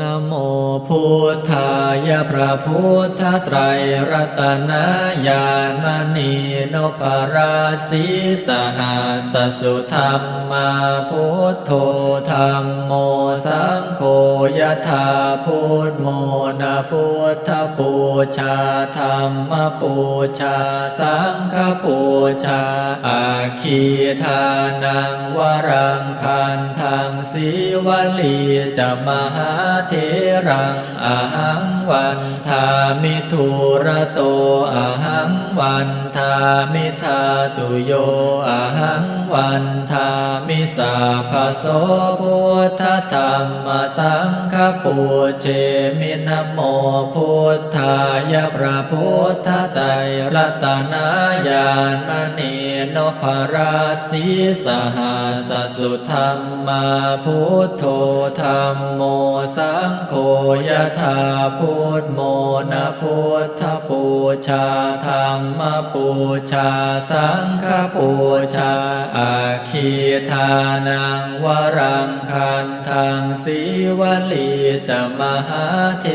นโมพุทธายะพระพุทธไตรรัตนญาณมณีนพราศีสหัสสุธรรมมาพุทโธธรรมโมสังโฆยะธาพุทโมนะพุทธปูชาธรรมปูชาสังฆปูชาอาคีทานังวรังคันทังสีวลีจะมหาเทรังอหังวันทามิทุระโตอหังวันทามิทาตุโยอหัง วันทามิสาภโสพุทธธรรมสังฆปูเชมินโมพุทธายะพระพุทธไตรรัตนายานมณีนพราศีสหัสสุธรรมมาพุทโธธรรมโมสังโฆยะธาพุทโมนะพุทธปูชาธรรมปูชาสังฆปูชาคีทานังวรังคันทังสีวลีจะมหาเท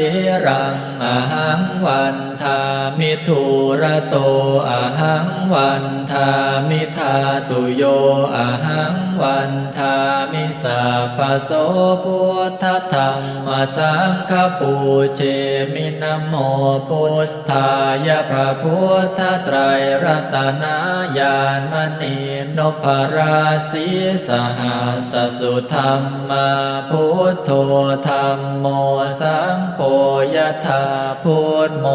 รังอหังวันทามิทุระโตอหังวันทามิทาตุโยอหังวันทามิสาภโสพุทธธรรมสังฆปูเชมินโมพุทธายะพระพุทธไตรรัตนายานมณีนพราศีสหัสสุธรรมมาพุทโธธรรมโมสังโฆยะธาพุทโม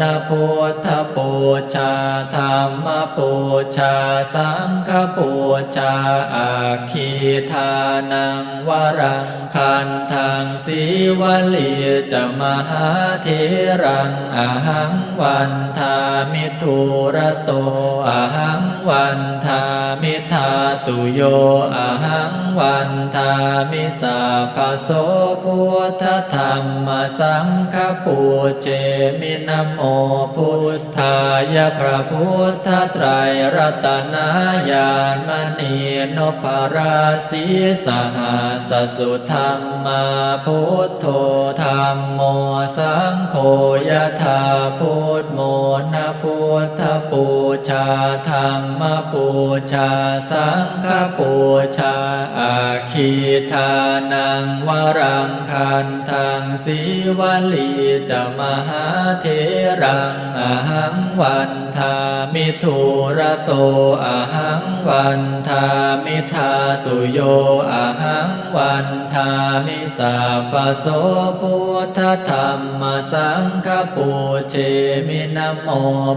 นะพุทธปูชาธรรมปูชาสังฆปูชาอาคีทานังวรังคันทางสีวลีจะมหาเทรังอาหังวันทามิทุระโตอาหัง วันทามิทาตุโยอาหังวันทามิสาภโสพุทธธรรมสังฆปูเจมินโมพุทธายะพระพุทธไตรรัตนายานมณีนพราศีสหัสสุธรรมมาพุทโธธรรมโมสังโฆยะธาพุทโม นะพุทธปูชาธรรมปูชา สังฆปูชา อาคีทานังวรังคันทังสีวลีจะมหาเทรังอาหังวันทามิทุระโตอาหังวันทามิทาตุโยอาหังวันทามิสาปโสพุทธธรรมสังฆปูเชมินโม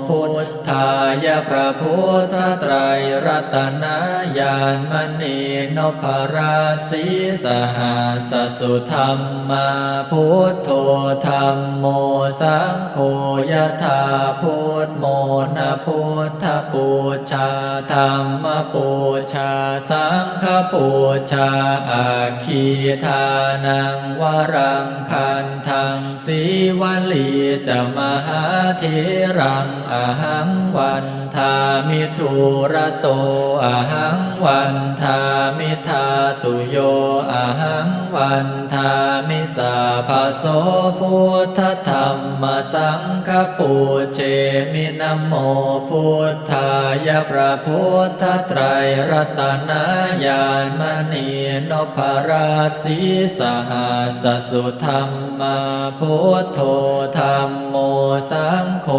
พุทธายะพระพุทธไตรรัตนายานมณีนพราศีสหัสสุธรรมมาพุทโธธรรมโมสังโฆยธาพุทโมนะพุทธปูชาธรรมปูชาสังฆปูชาอาคีทานังวรังคันทังสีวลีจะมหาเทรังอหังวันทามิทุระโตอหังวันทามิทาตุโยอหังวันทามิสาภโสพุทธธรรมสังฆปูเชมินโมพุทธายะพระพุทธไตรรัตนายานมณีนพราศีสหัสสุธรรมมาพุทโธธรรมโม สังโฆ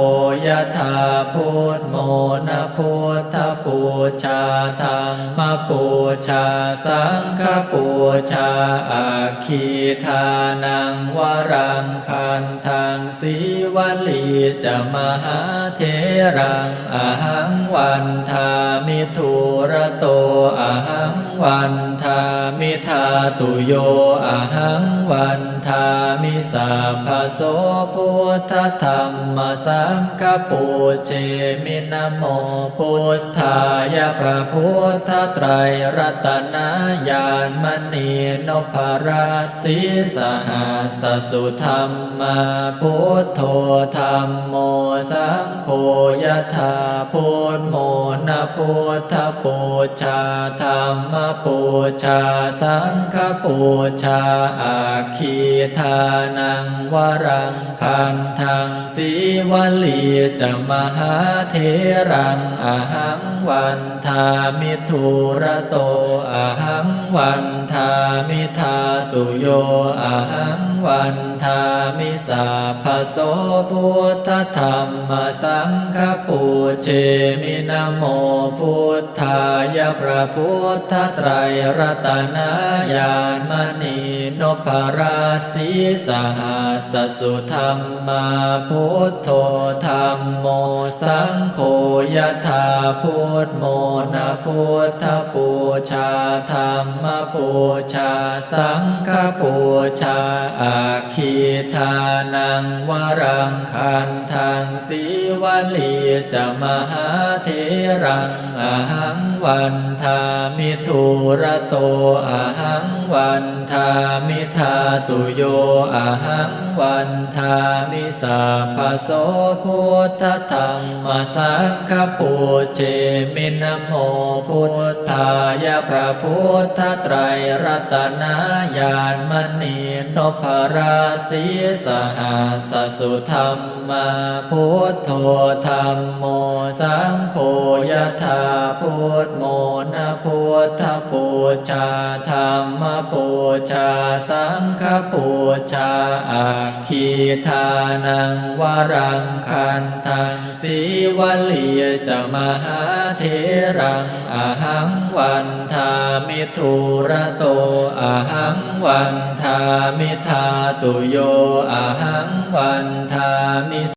ยะธาพุทโมนะพุทธปูชาธรรมปูชาสังฆปูชาอาคีทานังวรังคันทังสีวลีจะมหาเทรังอาหังวันทามิทุระโตอาหังวัน มิทาตุโยอาหังวันทามิสาภโสพุทธธรรมสังฆปูเชมินโมพุทธายะพระพุทธไตรรัตนายานมณีนพราศีสหัสสุธรรมมาพุทโธธรรมโมสังโฆยะธาพุทโมนะพุทธปูชาธรรมปูชาาสังฆปูชาอาคีทานังวรังคันทังสีวลีจะมหาเทรังอหังวันทามิทุระโตอหัง วันทามิทาตุโยอหังวันทามิสาภโสพุทธธรรมสังฆปูเชมินโมพุทธายะพระพุทธไตรรัตนายานมณีนพราศีสหัสสุธรรมาพุทโธธรรมโมสังโฆยะถาพุทโมนะพุทธปูชาธรรมมปูชา สังฆปูชา อาคีทานังวรังคันทังสีวลีจะมหาเทรัง อหังวันทามิทุระโตอหังวันทามิทาตุโยอหังวันทามิสาภโสพุทธธรรมสังฆปูเชมินโมพุทธายะพระพุทธไตรรัตนายานมณีนพราศีสหัสสุธรรมมาพุทโธธรรมโมสังโฆยะถาพุทโมนะพุทธปูชาธรรมปูชาสังฆปูชาอาคีทานังวรังคันทังสีวลีจะมหาเทรังอหังวันทามิทุระโตอหังวันทามิทาตุโยอหังวันทามิ